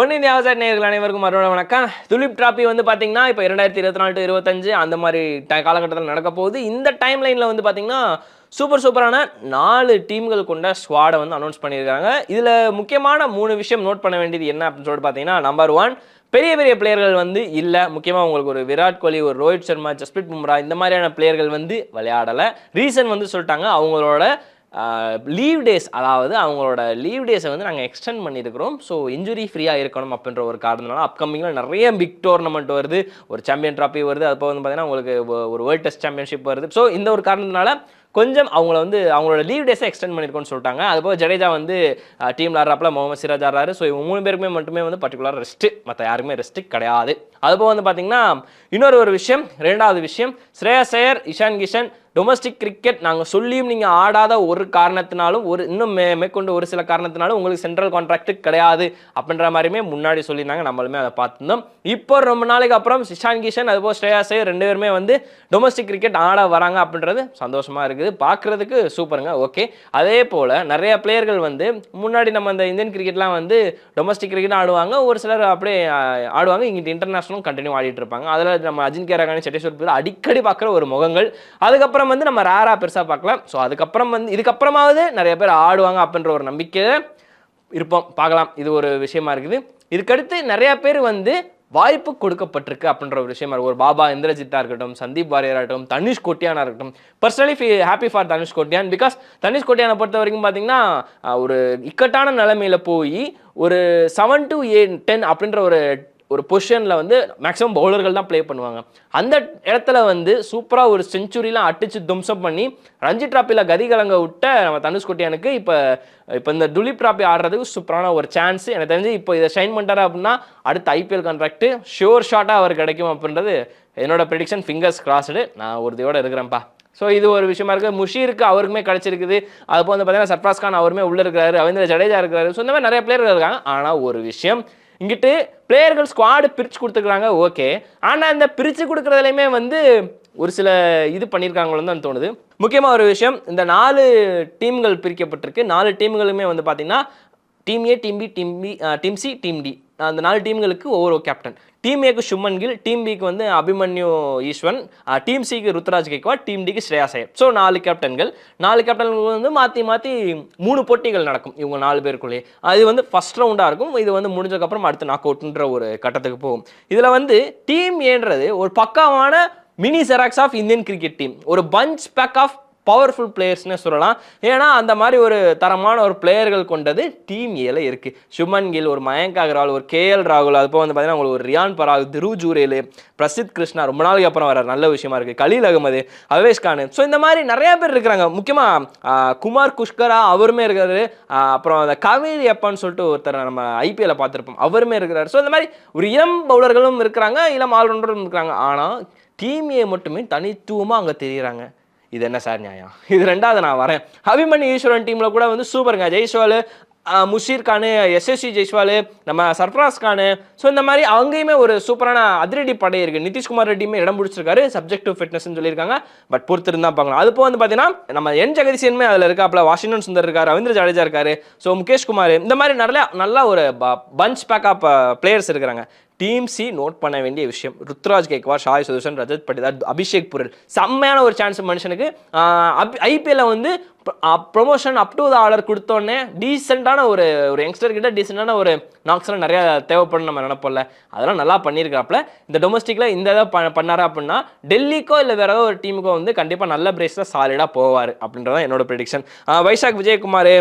One India விவசாய நேயர்கள் அனைவருக்கும் மறுபடியும் வணக்கம். துலிப் டிராபி வந்து பார்த்தீங்கன்னா இப்போ இரண்டாயிரத்தி இருபத்தி நாலு டு இருபத்தஞ்சு அந்த மாதிரி டை காலகட்டத்தில் நடக்க போகுது. இந்த டைம் லைனில் வந்து பார்த்தீங்கன்னா சூப்பர் சூப்பரான நாலு டீம்கள் கொண்ட ஸ்குவாடை வந்து அனௌன்ஸ் பண்ணியிருக்காங்க. இதில் முக்கியமான மூணு விஷயம் நோட் பண்ண வேண்டியது என்ன அப்படின்னு சொல்லிட்டு பார்த்தீங்கன்னா நம்பர் ஒன் பெரிய பெரிய பிளேயர்கள் வந்து இல்லை. முக்கியமாக உங்களுக்கு ஒரு விராட் கோலி ஒரு ரோஹித் சர்மா ஜஸ்பிரித் பும்ரா இந்த மாதிரியான பிளேயர்கள் வந்து விளையாடலை. ரீசன் வந்து சொல்லிட்டாங்க அவங்களோட லீவ் டேஸ் அதாவது அவங்களோட லீவ் டேஸை வந்து நாங்கள் எக்ஸ்டெண்ட் பண்ணியிருக்கிறோம். ஸோ இன்ஜுரி ஃப்ரீயாக இருக்கணும் அப்படின்ற ஒரு காரணத்தினால அப்கமிங்கில் நிறைய பிக் டோர்னமெண்ட் வருது. ஒரு சாம்பியன் ட்ராஃபி வருது. அப்போ வந்து பார்த்தீங்கன்னா உங்களுக்கு ஒரு வேர்ல்டு டெஸ்ட் சாம்பியன்ஷிப் வருது. ஸோ இந்த ஒரு காரணத்தினால கொஞ்சம் அவங்கள வந்து அவங்களோட லீவ் டேஸை எக்ஸ்டெண்ட் பண்ணியிருக்கோன்னு சொல்லிட்டாங்க. அதுபோல் ஜடேஜா வந்து டீம் ஆடுறாப்பில் முகமது சிராஜ் ஆடுறாரு. ஸோ இவங்க மூணு பேருக்குமே மட்டுமே வந்து பர்டிகுலர் ரெஸ்ட்டு மற்ற யாருக்குமே ரெஸ்ட்டு கிடையாது. அதுபோல் வந்து பார்த்தீங்கன்னா இன்னொரு ஒரு விஷயம் ரெண்டாவது விஷயம் ஸ்ரேயா சேயர் இஷான் கிஷன் டொமஸ்டிக் கிரிக்கெட் நாங்கள் சொல்லியும் நீங்கள் ஆடாத ஒரு காரணத்தினாலும் ஒரு இன்னும் மே மேற்கொண்டு ஒரு சில காரணத்தினாலும் உங்களுக்கு சென்ட்ரல் கான்ட்ராக்ட் கிடையாது அப்படின்ற மாதிரியுமே முன்னாடி சொல்லியிருந்தாங்க. நம்மளுமே அதை பார்த்துருந்தோம். இப்போ ரொம்ப நாளைக்கு அப்புறம் சிஷான் கிஷன் அதுபோல் ஸ்ரேயாசே ரெண்டு பேருமே வந்து டொமஸ்டிக் கிரிக்கெட் ஆட வராங்க அப்படின்றது சந்தோஷமாக இருக்குது. பார்க்குறதுக்கு சூப்பருங்க. ஓகே. அதே போல் நிறைய பிளேயர்கள் வந்து முன்னாடி நம்ம இந்த இந்தியன் கிரிக்கெட்லாம் வந்து டொமஸ்டிக் கிரிக்கெட் ஆடுவாங்க. ஒரு சிலர் அப்படியே ஆடுவாங்க. இங்கிட்டு இன்டர்நேஷனலும் கண்டினியூ ஆடிட்டு இருப்பாங்க. அதில் நம்ம அஜின் ரகானி சட்டீஸ்வர் அடிக்கடி பார்க்குற ஒரு முகங்கள். அதுக்கப்புறம் வந்து நம்ம ரேராக பெருசாக பார்க்கலாம். ஸோ அதுக்கப்புறம் வந்து இதுக்கப்புறமாவது நிறைய பேர் ஆடுவாங்க அப்படின்ற ஒரு நம்பிக்கை இருப்போம். பார்க்கலாம். இது ஒரு விஷயமா இருக்குது. இதுக்கடுத்து நிறைய பேர் வந்து வாய்ப்பு கொடுக்கப்பட்டிருக்கு அப்படின்ற ஒரு விஷயமா இருக்கு. ஒரு பாபா இந்திரஜித்தா இருக்கட்டும் சந்தீப் வாரியரா இருக்கட்டும் தனுஷ் கோட்டியானா இருக்கட்டும். Personally happy for Tanush Kotian. Because Tanush கோட்டியானை பொறுத்த வரைக்கும் பார்த்தீங்கன்னா ஒரு இக்கட்டான நிலைமையில போய் ஒரு செவன் டு ஏ டென் அப்படின்ற ஒரு ஒரு பொசிஷனில் வந்து மேக்ஸிமம் பவுலர்கள் தான் ப்ளே பண்ணுவாங்க. அந்த இடத்துல வந்து சூப்பராக ஒரு செஞ்சுரிலாம் அடிச்சு தும்சம் பண்ணி ரஞ்சி டிராப்பியில் கதி கலங்க விட்ட நம்ம தனுஷ்கோட்டியானுக்கு இப்போ இப்போ இந்த துலிப் டிராப்பி ஆடுறதுக்கு சூப்பரான ஒரு சான்ஸ் எனக்கு தெரிஞ்சு இப்போ இதை ஷைன் பண்ணிட்டாரு அப்படின்னா அடுத்த ஐபிஎல் கான்ட்ராக்ட் ஷோர் ஷாட்டாக அவர் கிடைக்கும் அப்படின்றது என்னோட ப்ரெடிக்ஷன் ஃபிங்கர்ஸ் கிராஸ்டு நான் உறுதியோடு இருக்கிறேன்ப்பா. ஸோ இது ஒரு விஷயமா இருக்குது முஷீருக்கு அவருக்குமே கிடைச்சிருக்குது. அது போல் வந்து பார்த்தீங்கன்னா சர்ஃப்ராஸ் கான் அவருமே உள்ளே இருக்கிறாரு. ரவீந்திர ஜடேஜா இருக்கிறாரு. ஸோ இந்த மாதிரி நிறைய பிளேயர் இருக்காங்க. ஆனால் ஒரு விஷயம் இங்கிட்டு பிளேயர்கள் ஸ்குவாடு பிரித்து கொடுத்துருக்காங்க ஓகே ஆனால் அந்த பிரித்து கொடுக்குறதுலையுமே வந்து ஒரு சில இது பண்ணியிருக்காங்களோன்னு தான் தோணுது. முக்கியமாக ஒரு விஷயம் இந்த நாலு டீம்கள் பிரிக்கப்பட்டிருக்கு. நாலு டீம்களுமே வந்து பார்த்திங்கன்னா team A team B team B team C team D அந்த நாலு டீம்களுக்கு ஒவ்வொரு கேப்டன் டீம் ஏக்கு சுமன் கில் டீம் பிக்கு வந்து அபிமன்யு ஈஸ்வன் டீம் சிக்கு ருத்ராஜ் கேக்வாட் டீம் டிக்கு ஸ்ரேயா சையர் ஸோ நாலு கேப்டன்கள் நாலு கேப்டன்கள் வந்து மாற்றி மாற்றி மூணு போட்டிகள் நடக்கும் இவங்க நாலு பேருக்குள்ளேயே அது வந்து ஃபஸ்ட் ரவுண்டாக இருக்கும். இது வந்து முடிஞ்சதுக்கப்புறம் அடுத்து நாக் அவுட்ன்ற ஒரு கட்டத்துக்கு போகும். இதில் வந்து டீம் ஏன்றது ஒரு பக்காவான mini Xerox of Indian cricket team ஒரு பஞ்ச் பேக் ஆஃப் பவர்ஃபுல் பிளேயர்ஸ்னு சொல்லலாம். ஏன்னா அந்த மாதிரி ஒரு தரமான ஒரு பிளேயர்கள் கொண்டது டீம் ஏல இருக்கு. சுமன் கில் ஒரு மயங்க் அகர்வால் ஒரு கேஎல் ராகுல் அது போக வந்து பார்த்தீங்கன்னா உங்களுக்கு ஒரு ரியான் பராக் திரு ஜூரேலு பிரசித் கிருஷ்ணா ரொம்ப நாளைக்கு அப்புறம் வர நல்ல விஷயமா இருக்கு. கலீல் அகமது அவேஷ் கான். ஸோ இந்த மாதிரி நிறைய பேர் இருக்கிறாங்க. முக்கியமாக குமார் குஷ்கரா அவருமே இருக்கிறாரு. அப்புறம் அந்த கவேரி அப்பான்னு சொல்லிட்டு ஒருத்தர் நம்ம ஐபிஎல்ல பார்த்துருப்போம். அவருமே இருக்கிறாரு. ஸோ இந்த மாதிரி ஒரு இளம் பவுலர்களும் இருக்கிறாங்க. இளம் ஆல்ரவுண்டரும் இருக்கிறாங்க. ஆனால் டீம் ஏ மட்டுமே தனித்துவமாக அங்கே தெரிகிறாங்க இது என்ன சார் நியாயம்? இது ரெண்டாவது நான் வரேன். அபிமன் ஈஸ்வரன் டீமில் கூட வந்து சூப்பருங்க ஜெய்ஸ்வால் முஷீர் கானு எஸ்எஸ்சி ஜெய்ஸ்வால் நம்ம சர்ஃப்ராஸ் கானு. ஸோ இந்த மாதிரி அவங்கையுமே ஒரு சூப்பரான அதிரடி படை இருக்குது நிதிஷ்குமார் ரெட்டியுமே இடம் பிடிச்சிருக்காரு. சப்ஜெக்டிவ் ஃபிட்னஸ்னு சொல்லியிருக்காங்க. பட் பொறுத்திருந்தா பார்க்கலாம். அது போக வந்து பார்த்தீங்கன்னா நம்ம என் ஜெகதீசனுமே அதில் இருக்காப்புல. வாஷிங்டன் சுந்தர் இருக்கார் ரவீந்திர ஜடேஜா இருக்காரு. ஸோ முகேஷ்குமார் இந்த மாதிரி நிறைய நல்ல ஒரு பஞ்ச் பேக்கப் பிளேயர்ஸ் இருக்கிறாங்க. டீம் சி நோட் பண்ண வேண்டிய விஷயம். ருத்ராஜ் கேக்வார் ஷாய் சுதர்ஷன் ரஜத் பட்டிதார் அபிஷேக் புரல். செம்மையான ஒரு சான்ஸ் மனுஷனுக்கு. ஐபிஎல்ல வந்து promotion up to the order கொடுத்தோடனே டீசெண்டான ஒரு ஒரு யங்ஸ்டர் கிட்ட டீசெண்டான ஒரு நாக்ஸ்லாம் நிறைய தேவைப்படும் நம்ம நினைப்போம்ல. அதெல்லாம் நல்லா பண்ணியிருக்கிறாப்புல இந்த டொமஸ்டிக்ல இந்த இதை ப- அப்படின்னா டெல்லிக்கோ இல்லை வேற ஏதோ ஒரு டீமுக்கோ வந்து கண்டிப்பாக நல்ல பிரேஸில் சாலிடாக போவார் அப்படின்றதான் என்னோட ப்ரெடிக்ஷன் வைசாக் விஜயகுமார்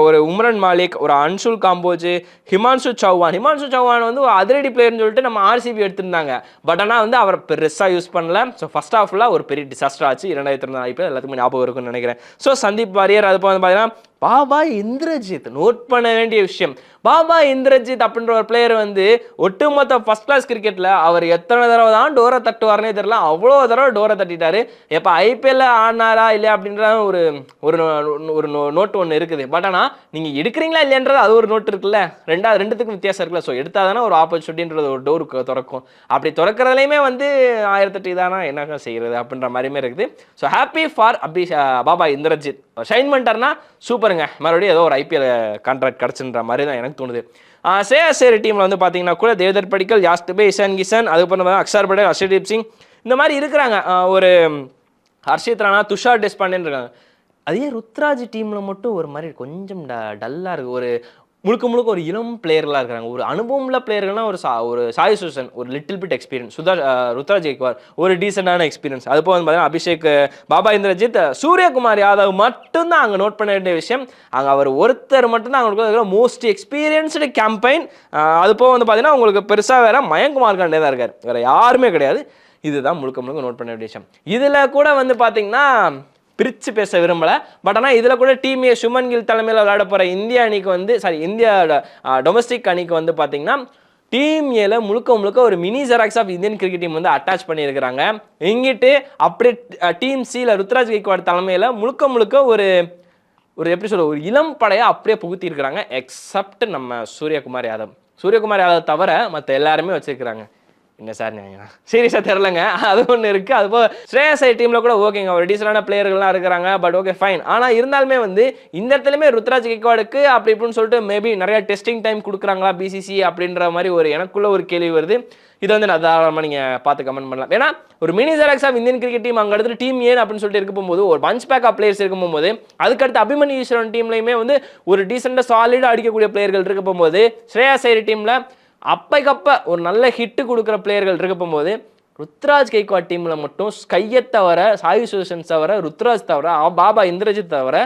ஒரு உம்ரன் மாலிக் ஒரு அன்சுல் காம்போஜ் ஹிமான்சு சௌஹான். ஹிமான்சு சௌஹான் வந்து ஒரு அதிரடி பிளேயர்னு சொல்லிட்டு நம்ம ஆர்சிபி எடுத்திருந்தாங்க. பட் ஆனால் வந்து அவர் பெருசாக யூஸ் பண்ணல. ஸோ ஃபர்ஸ்ட் ஆஃப்லாம் ஒரு பெரிய டிசாஸ்டர் ஆச்சு. இரண்டாயிரத்தி ரெண்டு ஐபிஎல் எல்லாத்துக்குமே ஞாபகம் இருக்கும்னு நினைக்கிறேன். ஸோ சந்தீப் வாரியர் அது வந்து பார்த்தீங்கன்னா பாபா இந்திரஜித் நோட் பண்ண வேண்டிய விஷயம். பாபா இந்திரஜித் அப்படின்ற ஒரு பிளேயர் வந்து ஒட்டுமொத்த ஃபர்ஸ்ட் கிளாஸ் கிரிக்கெட்டில் அவர் எத்தனை தடவை தான் டோரை தட்டுவார்னே தெரியல அவ்வளோ தடவை டோரை தட்டிட்டாரு. எப்போ ஐபிஎல்ல ஆடினாரா இல்லையா அப்படின்ற ஒரு ஒரு நோ- ஒரு நோட் ஒன்று இருக்குது. பட் ஆனால் நீங்கள் எடுக்கிறீங்களா இல்லையன்றது அது ஒரு நோட் இருக்குல்ல. ரெண்டாவது ரெண்டுத்துக்கும் வித்தியாசம் இருக்குல்ல. ஸோ எடுத்தால் தானே ஒரு ஆப்பர்ச்சுனிட்டின்றது ஒரு டோருக்கு திறக்கும். அப்படி திறக்கிறதுலையுமே வந்து ஆயிரத்தெட்டு இதானா என்ன செய்கிறது அப்படின்ற மாதிரியுமே இருக்குது. So happy for Abhi Baba Indrajith. Shine பண்ணிட்டார்னா சூப்பருங்க மறுபடியும் ஏதோ ஒரு ஐபிஎல் கான்ட்ராக்ட் கிடச்சுன்ற மாதிரி தான் எனக்கு எனக்கு தோணுது சேரி டீமில் வந்து பார்த்தீங்கன்னா கூட தேவதர் படிக்கல் யாஸ்துபே இஷான் கிஷன் அதுக்கப்புறம் அக்ஷர் படேல் ஹர்ஷதீப் சிங் இந்த மாதிரி இருக்கிறாங்க. ஒரு ஹர்ஷித் ராணா துஷார் டெஸ்பாண்டேன்னு இருக்காங்க. அதே ருத்ராஜ் டீமில் மட்டும் ஒரு மாதிரி கொஞ்சம் ட டல்லாக இருக்குது ஒரு முழுக்க முழுக்க ஒரு இளம் பிளேயர்களாக இருக்கிறாங்க. ஒரு அனுபவம்ல பிளேயர்கள்னா ஒரு சா ஒரு சாய் சுசன் ஒரு லிட்டில் பிட் எக்ஸ்பீரியன்ஸ் சுதா ருத்ராஜ் கேக்வார் ஒரு டீசெண்டான எக்ஸ்பீரியன்ஸ் அது போக வந்து பார்த்தீங்கன்னா அபிஷேக் பாபா இந்திரஜித் சூரியகுமார் யாதவ் மட்டும்தான் அங்கே நோட் பண்ண வேண்டிய விஷயம். அங்கே அவர் ஒருத்தர் மட்டும்தான் அவங்களுக்கு மோஸ்ட் எக்ஸ்பீரியன்ஸ்டு கேம்பெயின் அது போக வந்து பார்த்தீங்கன்னா உங்களுக்கு பெருசாக வேற மயங்குமார் காண்டே தான் இருக்கார். வேறு யாருமே கிடையாது. இதுதான் முழுக்க முழுக்க நோட் பண்ண வேண்டிய விஷயம். இதில் கூட வந்து பார்த்தீங்கன்னா பிரித்து பேச விரும்பலை. பட் ஆனால் இதில் கூட டீம் ஏ சுமன் கில் தலைமையில் விளையாட போகிற இந்திய அணிக்கு வந்து சாரி இந்தியா டொமஸ்டிக் அணிக்கு வந்து பார்த்தீங்கன்னா டீம் ஏல முழுக்க முழுக்க ஒரு mini Xerox of Indian cricket team வந்து அட்டாச் பண்ணியிருக்கிறாங்க. இங்கிட்டு அப்படியே டீம் சியில் ருத்ராஜ் கைக்வாட் தலைமையில் முழுக்க முழுக்க ஒரு ஒரு எப்படி சொல்ல ஒரு இளம் படையை அப்படியே புகுத்திருக்கிறாங்க எக்ஸப்ட் நம்ம சூரியகுமார் யாதவ். சூரியகுமார் யாதவ் தவிர மற்ற எல்லாருமே வச்சிருக்கிறாங்க. என்ன சார் நியாயம் சீரியஸாக தெரிலங்க அது ஒன்று இருக்குது அது போக ஸ்ரேயஸ் டீமில் கூட ஓகேங்க ஒரு டீசலான பிளேயர்கள்லாம் இருக்கிறாங்க. பட் ஓகே ஃபைன் ஆனால் இருந்தாலுமே வந்து இந்த இடத்துலையுமே ருத்ராஜ் கிக்வாடுக்கு அப்படி இப்படின்னு சொல்லிட்டு மேபி நிறைய டெஸ்டிங் டைம் கொடுக்குறாங்களா பிசிசி அப்படின்ற மாதிரி ஒரு எனக்குள்ள ஒரு கேள்வி வருது. இதை வந்து நான் தாராளமாக நீங்கள் பார்த்து கமெண்ட் பண்ணலாம். ஏன்னா ஒரு mini Xerox of Indian cricket team அங்கே அடுத்து டீம் ஏன் அப்படின்னு சொல்லிட்டு இருக்க போகும்போது ஒரு பஞ்ச் பேக் ஆஃப் பிளேயர்ஸ் இருக்கும் போகும்போது அதுக்கடுத்து அபிமன் ஈஸ்வரன் டீம்லையுமே வந்து ஒரு டீசெண்டாக சாலிடாக அடிக்கக்கூடிய பிளேயர்கள் இருக்க போகும்போது ஸ்ரேயா சைரி டீமில் அப்பைக்கப்ப ஒரு நல்ல ஹிட்டு கொடுக்குற பிளேயர்கள் இருக்கப்போம் போது ருத்ராஜ் கைக்வாட் டீமில் மட்டும் ஸ்கையை தவிர சாயு சுஷன்ஸ் தவிர ருத்ராஜ் தவிர பாபா இந்திரஜித் தவிர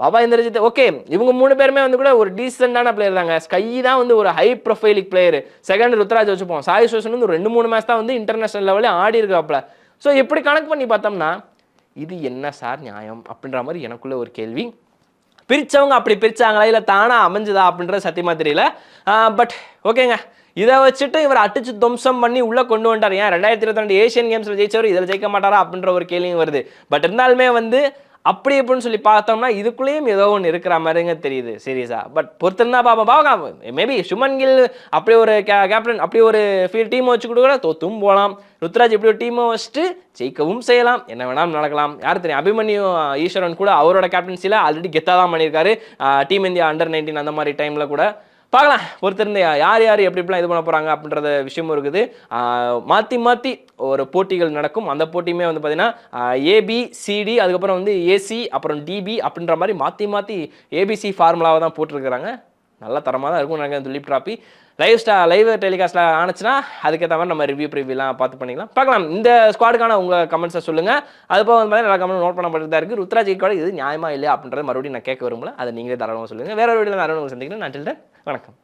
பாபா இந்திரஜித் ஓகே இவங்க மூணு பேருமே வந்து கூட ஒரு டீசெண்டான பிளேயர் தாங்க. ஸ்கை தான் வந்து ஒரு high prolific player second Ruturaj வச்சுப்போம் சாய் சுஷன் வந்து ரெண்டு மூணு மேட்ச் தான் வந்து இன்டர்நேஷனல் லெவலில் ஆடி இருக்காப்புல ஸோ எப்படி கணக்கு பண்ணி பார்த்தோம்னா இது என்ன சார் நியாயம்? அப்படின்ற மாதிரி எனக்குள்ள ஒரு கேள்வி. பிரித்தவங்க அப்படி பிரித்தாங்களா இல்லை தானாக அமைஞ்சுதா அப்படின்றது சத்தியமாக தெரியல. பட் ஓகேங்க. இதை வச்சுட்டு இவர் அடிச்சு துவம்சம் பண்ணி உள்ளே கொண்டு வந்தார் ஏன்? ரெண்டாயிரத்தி இருபத்தி ரெண்டு ஏஷியன் கேம்ஸில் ஜெயிச்சவர் இதில் ஜெயிக்க மாட்டாரா அப்படின்ற ஒரு கேள்வியும் வருது. பட் இருந்தாலுமே வந்து அப்படி எப்படின்னு சொல்லி பார்த்தோம்னா இதுக்குள்ளேயும் ஏதோ ஒன்று இருக்கிற மாதிரிங்க தெரியுது சீரியஸா பட் பொறுத்திருந்தா பாப்பா பார்க்கலாம் மேபி சுமன் கில் அப்படி ஒரு கேப்டன் அப்படி ஒரு ஃபீல் டீம் வச்சு கூட தோத்தும் போகலாம் ருத்ராஜ் இப்படி ஒரு டீமை வச்சுட்டு ஜெயிக்கவும் செய்யலாம். என்ன வேணாலும் நடக்கலாம். யார் தெரியும் அபிமன்யு ஈஸ்வரன் கூட அவரோட கேப்டன்சியில் ஆல்ரெடி கெத்தாக தான் பண்ணியிருக்காரு. டீம் இந்தியா அண்டர் நைன்டீன் அந்த மாதிரி டைமில் கூட. பார்க்கலாம். பொறுத்திருந்து யார் யார் எப்படி எப்படிலாம் இது பண்ண போகிறாங்க அப்படின்றத விஷயமும் இருக்குது. மாற்றி மாற்றி ஒரு போட்டிகள் நடக்கும். அந்த போட்டியுமே வந்து பார்த்தீங்கன்னா ஏபி சிடி அதுக்கப்புறம் வந்து ஏசி அப்புறம் டிபி அப்படின்ற மாதிரி மாற்றி மாற்றி ஏபிசி ஃபார்முலாவை தான் போட்டிருக்கிறாங்க. நல்ல தரமாக தான் இருக்கும் நாங்கள் துலீப் ட்ராபி. லைவ் ஸ்டா லைவ் டெலிகாஸ்ட்டில் ஆனிச்சுன்னா அதுக்கேற்ற மாதிரி நம்ம ரிவ்யூ ப்ரிவியூலாம் பார்த்து பண்ணிக்கலாம். பார்க்கலாம். இந்த ஸ்குவாடுக்கான உங்கள் கமெண்ட்ஸை சொல்லுங்கள் அது போக வந்து நல்லா கமெண்ட் நோட் பண்ணப்பட்டு தான் இருக்குது ருத்ராஜ் கூட இது நியாயமா இல்லையா அப்படின்றத மறுபடியும் நான் கேட்க விரும்பல. அதை நீங்களே தாராளமாக சொல்லுங்கள் வேற ஒரு வீடியோ நான் சந்திக்கிறேன். நான் வணக்கம்.